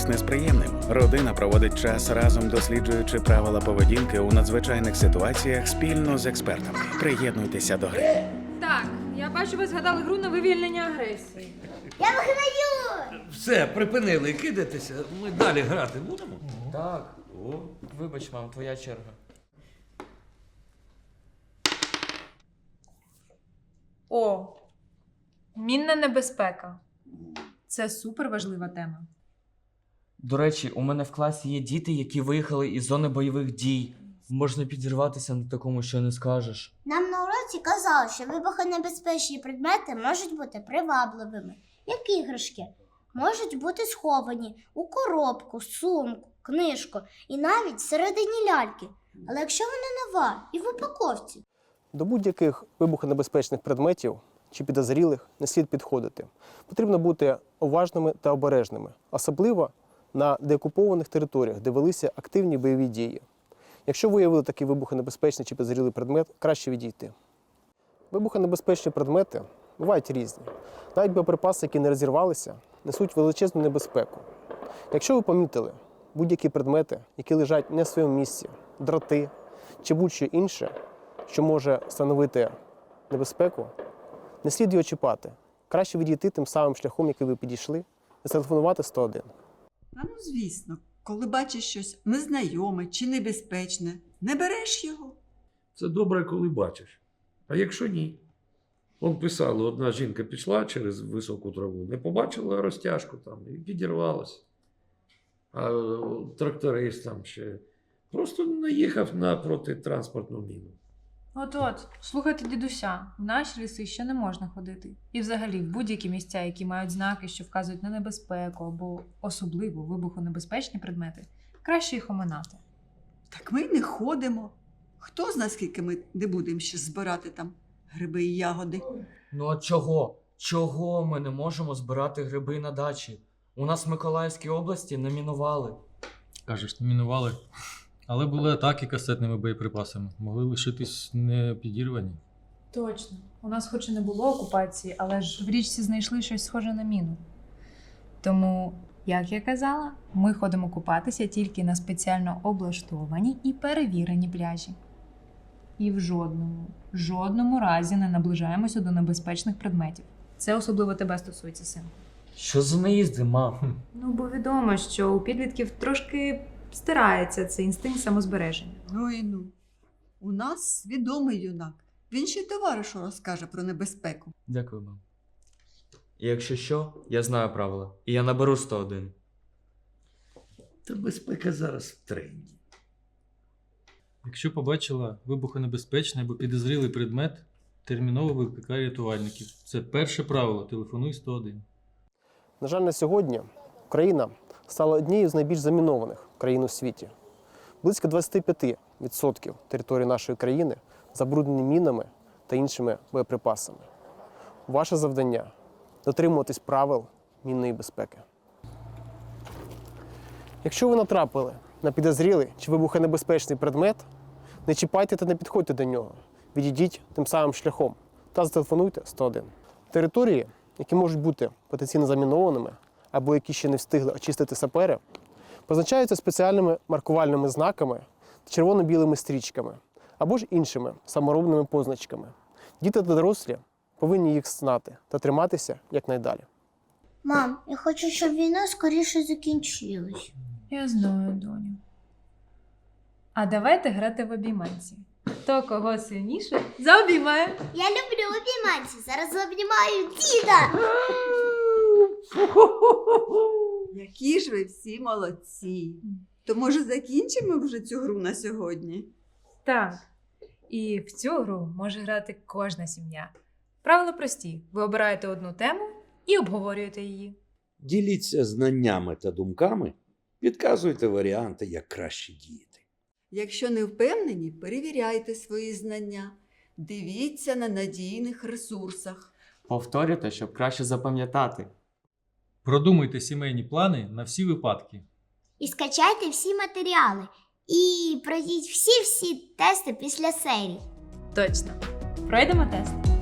стикатись не з приємним. Родина проводить час разом, досліджуючи правила поведінки у надзвичайних ситуаціях спільно з експертами. Приєднуйтеся до гри. Так, я бачу, ви згадали гру на вивільнення агресії. Я виграю! Все, припинили кидатися. Ми далі грати будемо. Так. О. Вибач, мам, твоя черга. О, мінна небезпека. Це супер важлива тема. До речі, у мене в класі є діти, які виїхали із зони бойових дій. Можна підірватися на такому, що не скажеш. Нам на уроці казали, що вибухонебезпечні предмети можуть бути привабливими, як іграшки. Можуть бути сховані у коробку, сумку, книжку і навіть всередині ляльки. Але якщо вона нова і в упаковці, До будь-яких вибухонебезпечних предметів чи підозрілих не слід підходити. Потрібно бути уважними та обережними, особливо на деокупованих територіях, де велися активні бойові дії. Якщо виявили такий вибухонебезпечний чи підозрілий предмет, краще відійти. Вибухонебезпечні предмети бувають різні. Навіть боєприпаси, які не розірвалися, несуть величезну небезпеку. Якщо ви помітили будь-які предмети, які лежать не в своєму місці, дроти чи будь-що інше, що може становити небезпеку, не слід його чіпати. Краще відійти тим самим шляхом, який ви підійшли, і зателефонувати 101. А ну, звісно, коли бачиш щось незнайоме чи небезпечне, не береш його. Це добре, коли бачиш. А якщо ні? Он писали, одна жінка пішла через високу траву, не побачила розтяжку там і підірвалася. А тракторист там ще просто наїхав на протитранспортну міну. От-от, слухайте дідуся, в наші ліси ще не можна ходити. І взагалі в будь-які місця, які мають знаки, що вказують на небезпеку або особливо вибухонебезпечні предмети, краще їх оминати. Так ми й не ходимо. Хто зна, скільки ми не будемо ще збирати там гриби і ягоди. Ну а чого? Чого ми не можемо збирати гриби на дачі? У нас в Миколаївській області намінували. Кажеш, не мінували. Але були атаки касетними боєприпасами. Могли лишитись не підірвані. Точно. У нас хоч і не було окупації, але ж в річці знайшли щось схоже на міну. Тому, як я казала, ми ходимо купатися тільки на спеціально облаштовані і перевірені пляжі. І в жодному, жодному разі не наближаємося до небезпечних предметів. Це особливо тебе стосується син. Що за наїзди, мам? Ну, бо відомо, що у підлітків трошки стирається цей інстинкт самозбереження. Ну і ну. У нас свідомий юнак. Він ще й товаришу розкаже про небезпеку. Дякую, мам. І якщо що, я знаю правила. І я наберу 101. Та безпека зараз в тренді. Якщо побачила вибухонебезпечний або підозрілий предмет, терміново викликай рятувальників. Це перше правило. Телефонуй 101. На жаль, на сьогодні Україна стала однією з найбільш замінованих країн у світі. Близько 25% території нашої країни забруднені мінами та іншими боєприпасами. Ваше завдання дотримуватись правил мінної безпеки. Якщо ви натрапили на підозрілий чи вибухонебезпечний предмет, не чіпайте та не підходьте до нього. Відійдіть тим самим шляхом та зателефонуйте 101. Території, які можуть бути потенційно замінованими або які ще не встигли очистити сапери, позначаються спеціальними маркувальними знаками та червоно-білими стрічками або ж іншими саморобними позначками. Діти та дорослі повинні їх знати та триматися якнайдалі. мам, я хочу, щоб війна скоріше закінчилась. Я знаю, доню. А давайте грати в обійманці. Хто кого сильніше заобіймає. Я люблю обійманці. Зараз обнімаю діда. Які ж ви всі молодці. То може закінчимо вже цю гру на сьогодні? Так. І в цю гру може грати кожна сім'я. Правила прості: ви обираєте одну тему і обговорюєте її. Діліться знаннями та думками, підказуйте варіанти, як краще діяти. Якщо не впевнені, перевіряйте свої знання. Дивіться на надійних ресурсах. Повторюйте, щоб краще запам'ятати. Продумуйте сімейні плани на всі випадки. І скачайте всі матеріали. І пройдіть всі-всі тести після серії. Точно. Пройдемо тест.